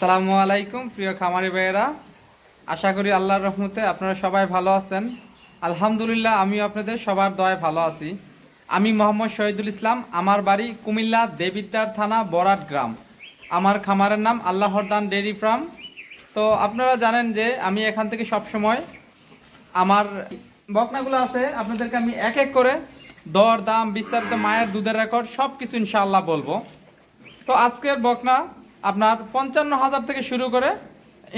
আসসালামু আলাইকুম, প্রিয় খামারি ভাইয়েরা। আশা করি আল্লাহর রহমতে আপনারা সবাই ভালো আছেন। আলহামদুলিল্লাহ, আমিও আপনাদের সবার দয় ভালো আছি। আমি মোহাম্মদ শহীদুল ইসলাম, আমার বাড়ি কুমিল্লা দেবিদ্দার থানা বরাট গ্রাম। আমার খামারের নাম আল্লাহরদান ডেরি ফার্ম। তো আপনারা জানেন যে আমি এখান থেকে সব সময় আমার বকনাগুলো আছে, আপনাদেরকে আমি এক এক করে দর, দাম, বিস্তারিত মায়ের দুধের রেকর্ড সব কিছু ইনশাআল্লাহ বলব। তো আজকের বকনা আপনার পঞ্চান্ন হাজার থেকে শুরু করে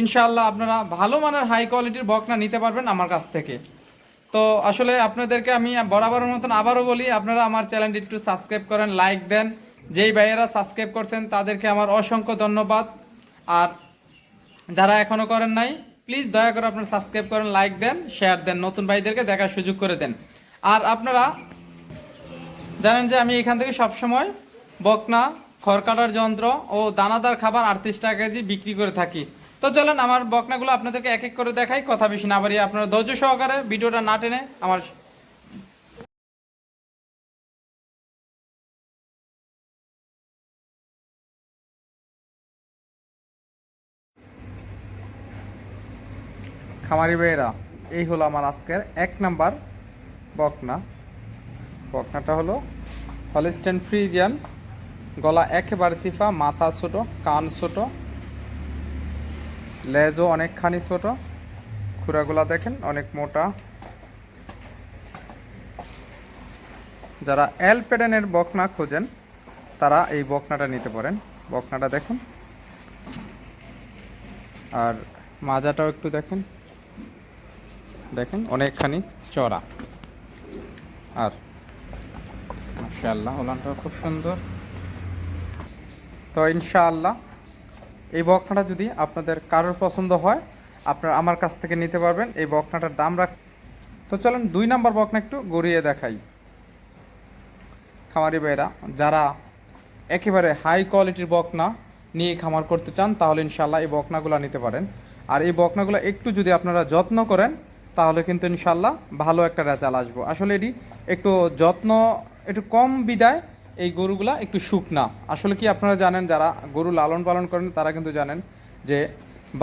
ইনশাআল্লাহ আপনারা ভালো মানের হাই কোয়ালিটির বকনা নিতে পারবেন আমার কাছ থেকে। তো আসলে আপনাদেরকে আমি বরাবরের মতন আবারও বলি, আপনারা আমার চ্যানেলটি একটু সাবস্ক্রাইব করেন লাইক দেন। যেই ভাইয়েরা সাবস্ক্রাইব করছেন, তাদেরকে আমার অসংখ্য ধন্যবাদ। আর যারা এখনও করেন নাই প্লিজ দয়া করে আপনারা সাবস্ক্রাইব করেন লাইক দেন শেয়ার দেন, নতুন ভাইদেরকে দেখার সুযোগ করে দেন। আর আপনারা জানেন যে আমি এখান থেকে সবসময় বকনা খড় কাটার যন্ত্র ও দানাদার খাবার আটত্রিশ টাকা কেজি বিক্রি করে থাকি। তো চলেন আমার বকনাগুলো আপনাদেরকে এক এক করে দেখাই, কথা বেশি না বাড়িয়ে আপনারা ধৈর্য সহকারে ভিডিওটা না টেনে আমার খামারি ভাইয়েরা, এই হলো আমার আজকের এক নাম্বার বকনা। বকনাটা হলো হলিস্টেন ফ্রিজিয়ান গলা একেবারে চিফা, মাথা ছোট, কান ছোট, লেজও অনেকখানি ছোট। খুরাগুলা দেখেন, অনেক মোটা। যারা এল প্যাটার্নের বকনা খোঁজেন, তারা এই বকনাটা নিতে পারেন। বকনাটা দেখেন। আর মাজাটাও একটু দেখেন। দেখেন, অনেকখানি চড়া আর মাশাআল্লাহ, ওলানটাও খুব সুন্দর। তো ইনশাআল্লাহ এই বকনাটা যদি আপনাদের কারোর পছন্দ হয়, আপনারা আমার কাছ থেকে নিতে পারবেন এই বকনাটার দাম রাখ তো চলেন দুই নাম্বার বকনা একটু গড়িয়ে দেখাই। খামারি ভাইরা, যারা একেবারে হাই কোয়ালিটির বকনা নিয়ে খামার করতে চান, তাহলে ইনশাল্লাহ এই বকনাগুলো নিতে পারেন। আর এই বকনাগুলো একটু যদি আপনারা যত্ন করেন, তাহলে কিন্তু ইনশাল্লাহ ভালো একটা রেজাল্ট আসব। আসলে এটি একটু যত্ন, একটু কম বিদায় এই গরুগুলা একটু শুকনা। আসলে কি আপনারা জানেন, যারা গরু লালন পালন করেন, তারা কিন্তু জানেন যে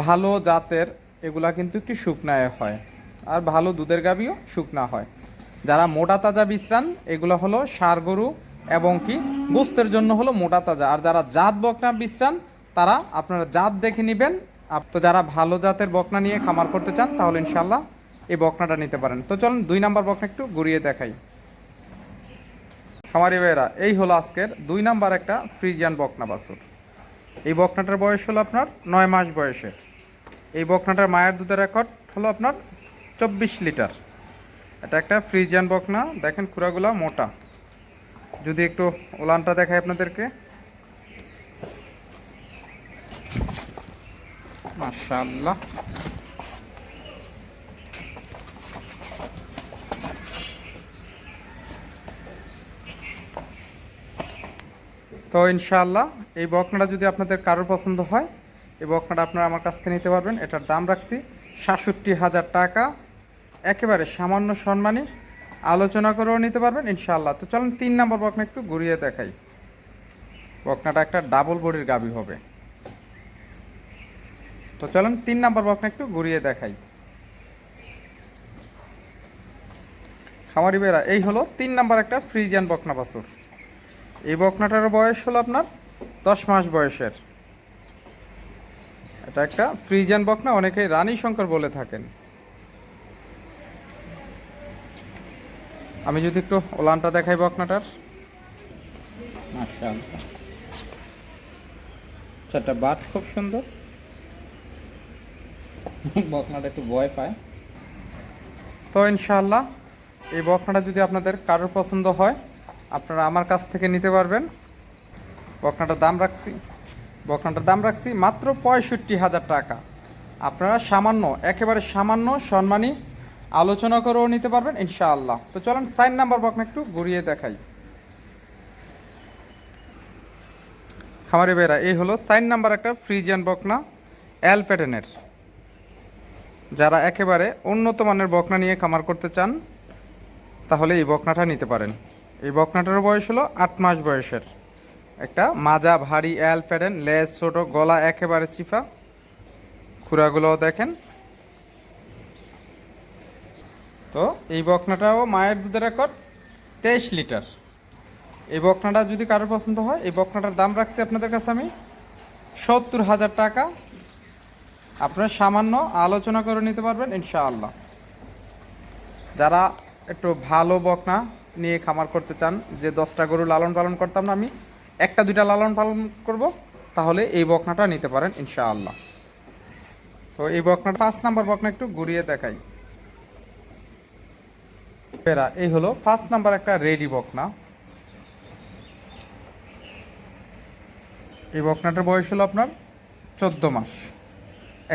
ভালো জাতের এগুলা কিন্তু একটু শুকনায় হয় আর ভালো দুধের গাভিও শুকনা হয়। যারা মোটা তাজা বিশ্রান এগুলো হলো সার গরু এবং কি গোস্তের জন্য হলো মোটা তাজা। আর যারা জাত বকনা বিশ্রান তারা আপনারা জাত দেখে নেবেন। তো যারা ভালো জাতের বকনা নিয়ে খামার করতে চান, তাহলে ইনশাল্লাহ এই বকনাটা নিতে পারেন। তো চলুন দুই নাম্বার বকনা একটু ঘুরিয়ে দেখাই। খামারি ভাইয়েরা, এই হলো আজকের দুই নাম্বার একটা ফ্রিজিয়ান বকনা বাছুর। এই বকনাটার বয়স হলো আপনার নয় মাস বয়সের। এই বকনাটার মায়ের দুধের রেকর্ড হলো আপনার চব্বিশ লিটার। এটা একটা ফ্রিজিয়ান বকনা, দেখেন খুরাগুলা মোটা। যদি একটু ওলানটা দেখায় আপনাদেরকে। মাশাআল্লাহ। তো ইনশাআল্লাহ এই বকনাটা যদি আপনাদের কারোর পছন্দ হয়, এই বকনাটা আপনারা আমার কাছ থেকে নিতে পারবেন। এটার দাম রাখছি সাতষট্টি হাজার টাকা। একেবারে সামান্য সম্মানী আলোচনা করেও নিতে পারবেন ইনশাআল্লাহ। তো চলুন তিন নম্বর বকনা একটু ঘুরিয়ে দেখাই। বকনাটা একটা ডাবল বডির গাবি হবে। তো চলুন তিন নম্বর বকনা একটু ঘুরিয়ে দেখাই। খামারি বেড়া এই হলো তিন নাম্বার একটা ফ্রিজিয়ান বকনা বাছুর। এই বকনাটার বয়স হলো আপনার দশ মাস বয়সের। এটা একটা ফ্রিজিয়ান বকনা অনেকেই রানী শঙ্কর বলে থাকেন। আমি যদি একটু ওলানটা দেখাই বকনাটার। মাশাআল্লাহ। চারটা বাট খুব সুন্দর। বকনাটা একটু ভয় পায়। তো ইনশাল্লাহ এই বকনাটা যদি আপনাদের কারোর পছন্দ হয় আপনারা আমার কাছ থেকে নিতে পারবেন। বকনাটার দাম রাখছি। বকনাটার দাম রাখছি মাত্র পঁয়ষট্টি হাজার টাকা। আপনারা সামান্য, একেবারে সামান্য সম্মানী আলোচনা করেও নিতে পারবেন ইনশাআল্লাহ। তো চলেন, সাইন নাম্বার বকনা একটু ঘুরিয়ে দেখাই। খামারি বেরা এই হলো সাইন নাম্বার একটা ফ্রিজিয়ান বকনা অ্যাল প্যাটার্নের যারা একেবারে উন্নত মানের বকনা নিয়ে খামার করতে চান, তাহলে এই বকনাটা নিতে পারেন। এই বকনাটার বয়স হলো আট মাস বয়সের। একটা মাজা, ভারী অ্যাল প্যাডেন, লেজ ছোট, গলা একেবারে চিফা খুরাগুলোও দেখেন। তো এই বকনাটাও মায়ের দুধের রেকর্ড তেইশ লিটার। এই বকনাটা যদি কারোর পছন্দ হয়, এই বকনাটার দাম রাখছি আপনাদের কাছে আমি সত্তর হাজার টাকা। আপনারা সামান্য আলোচনা করে নিতে পারবেন, ইনশাআল্লাহ। যারা একটু ভালো বকনা নিয়ে খামার করতে চান, যে দশটা গরু লালন পালন করতাম না আমি, একটা দুইটা লালন পালন করব, তাহলে এই বকনাটা নিতে পারেন ইনশাআল্লাহ। তো এই বকনাটা পাঁচ নাম্বার বকনা একটু ঘুরিয়ে দেখাই। পেরা এই হলো পাঁচ নাম্বার একটা রেডি বকনা। এই বকনাটার বয়স হলো আপনার চোদ্দ মাস।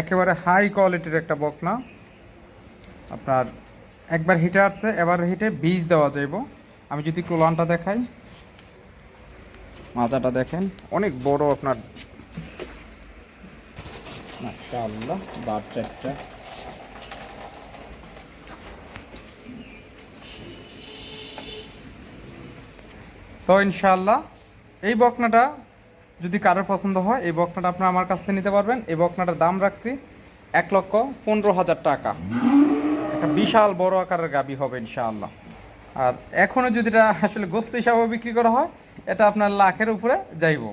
একেবারে হাই কোয়ালিটির একটা বকনা। আপনার একবার হিটে আসছে, এবার হিটে বীজ দেওয়া যাইব। আমি যদি ক্লোলানটা দেখাই, মাথাটা দেখেন, অনেক বড় আপনার। বাচ্চা তো ইনশাআল্লাহ, এই বকনাটা যদি কারোর পছন্দ হয়, এই বকনাটা আপনারা আমার কাছ থেকে নিতে পারবেন। এই বকনাটার দাম রাখছি এক লক্ষ পনেরো হাজার টাকা। একটা বিশাল বড় আকারের গাবি হবে ইনশাআল্লাহ। আর এখনও যদি এটা আসলে গোস্ত হিসাবে বিক্রি করা হয়, এটা আপনার লাখের উপরে যাইব।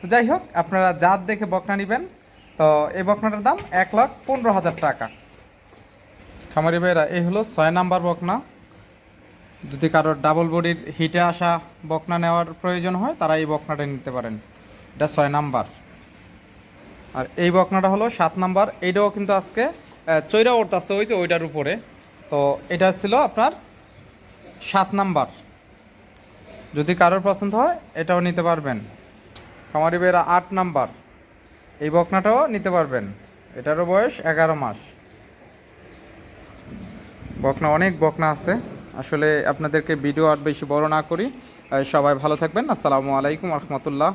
তো যাই হোক, আপনারা জাত দেখে বকনা নেবেন। তো এই বকনাটার দাম এক লাখ পনেরো হাজার টাকা। খামারি ভাইরা এই হলো ছয় নাম্বার বকনা। যদি কারোর ডাবল বডির হিটে আসা বকনা নেওয়ার প্রয়োজন হয়, তারা এই বকনাটা নিতে পারেন। এটা ছয় নাম্বার। আর এই বকনাটা হলো সাত নাম্বার। এইটাও কিন্তু আজকে চৈরা উঠতেছে ওই যে ওইটার উপরে। তো এটা ছিল আপনার সাত নাম্বার। যদি কারোর পছন্দ হয়, এটাও নিতে পারবেন। খামারি বেরা আট নাম্বার। এই বকনাটাও নিতে পারবেন। এটারও বয়স এগারো মাস। বকনা, অনেক বকনা আছে। আসলে আপনাদেরকে ভিডিও আর বেশি বড় না করি। সবাই ভালো থাকবেন। আসসালামু আলাইকুম রহমতুল্লাহ।